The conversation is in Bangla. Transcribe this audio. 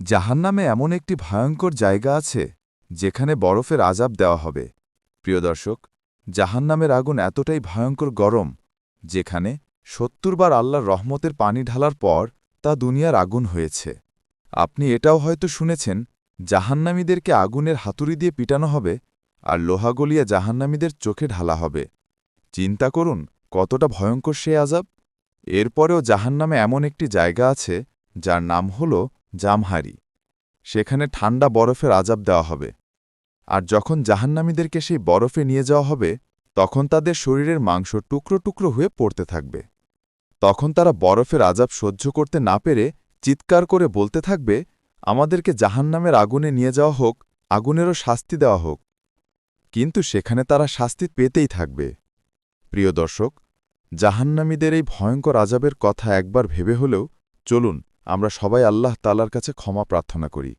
জাহান্নামে এমন একটি ভয়ঙ্কর জায়গা আছে, যেখানে বরফের আজাব দেওয়া হবে। প্রিয় দর্শক, জাহান্নামের আগুন এতটাই ভয়ঙ্কর গরম, যেখানে সত্তর বার আল্লাহর রহমতের পানি ঢালার পর তা দুনিয়ার আগুন হয়েছে। আপনি এটাও হয়তো শুনেছেন, জাহান্নামীদেরকে আগুনের হাতুড়ি দিয়ে পিটানো হবে আর লোহা গলিয়া জাহান্নামীদের চোখে ঢালা হবে। চিন্তা করুন, কতটা ভয়ঙ্কর সে আজাব এরপরেও জাহান্নামে এমন একটি জায়গা আছে, যার নাম হল জামহারি। সেখানে ঠান্ডা বরফের আজাব দেওয়া হবে। আর যখন জাহান্নামীদেরকে সেই বরফে নিয়ে যাওয়া হবে, তখন তাদের শরীরের মাংস টুকরো টুকরো হয়ে পড়তে থাকবে। তখন তারা বরফের আজাব সহ্য করতে না পেরে চিৎকার করে বলতে থাকবে, আমাদেরকে জাহান্নামের আগুনে নিয়ে যাওয়া হোক, আগুনেরও শাস্তি দেওয়া হোক। কিন্তু সেখানে তারা শাস্তি পেতেই থাকবে। প্রিয় দর্শক, জাহান্নামীদের এই ভয়ঙ্কর আজাবের কথা একবার ভেবে হলেও চলুন আমরা সবাই আল্লাহ তালার কাছে ক্ষমা প্রার্থনা করি।